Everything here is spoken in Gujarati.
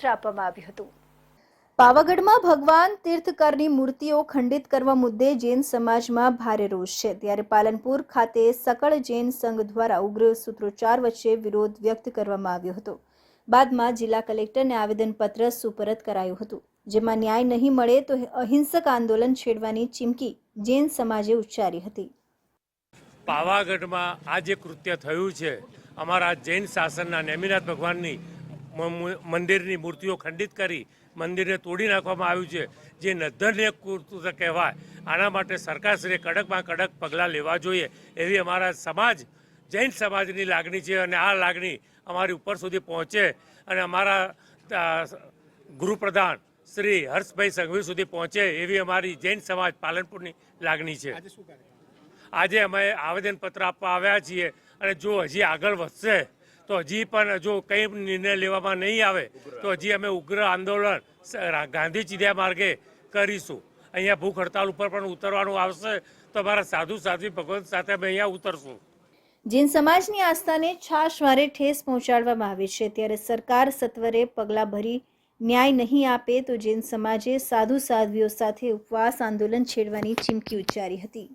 પત્ર આપવામાં આવ્યું હતું. પાવાગઢમાં ભગવાન તીર્થકરની મૂર્તિઓ ખંડિત કરવા મુદ્દે જૈન સમાજમાં ભારે રોષ છે. ત્યારે પાલનપુર ખાતે સકળ જૈન સંઘ દ્વારા ઉગ્ર સૂત્રોચ્ચાર વચ્ચે વિરોધ વ્યક્ત કરવામાં આવ્યો હતો. બાદમાં જિલ્લા કલેક્ટરને આવેદનપત્ર સુપરત કરાયું હતું. જેમાં ન્યાય નહીં મળે તો અહિંસક આંદોલન છેડવાની ચીમકી જૈન સમાજે ઉચ્ચારી હતી. પાવાગઢમાં આ જે કૃત્ય થયું છે અમારા જૈન શાસનના નેમિનાથ ભગવાનની મંદિરની મૂર્તિઓ ખંડિત કરી મંદિરને તોડી નાખવામાં આવ્યું છે. જે નધન્ય કૃત્ય કહેવાય. આના માટે સરકારશ્રીએ કડકમાં કડક પગલાં લેવા જોઈએ. એવી અમારા સમાજ જૈન સમાજની લાગણી છે અને આ લાગણી અમારી ઉપર સુધી પહોંચે અને અમારા ગૃહપ્રધાન શ્રી હર્ષભાઈ સંઘવી સુધી પહોંચે એવી અમારી જૈન સમાજ પાલનપુરની લાગણી છે. આજે અમે આવેદનપત્ર આપવા આવ્યા છીએ અને જો હજી આગળ વધશે તો હજી પણ જો કંઈ નિર્ણય લેવામાં નહીં આવે, તો હજી અમે ઉગ્ર આંદોલન ગાંધી ચીધ્યા માર્ગે કરીશું. અહીંયા ભૂખ હડતાલ ઉપર પણ ઉતરવાનું આવશે. તો અમારા સાધુ સાધ્વી ભગવંત સાથે અમે અહીંયા ઉતરશું. જૈન સમાજની આસ્થાને છાશવારે ઠેસ પહોંચાડવામાં આવે છે. ત્યારે સરકાર સત્વરે પગલાં ભરી ન્યાય નહીં આપે તો જૈન સમાજે સાધુ સાધ્વીઓ સાથે ઉપવાસ આંદોલન છેડવાની ચીમકી ઉચ્ચારી હતી.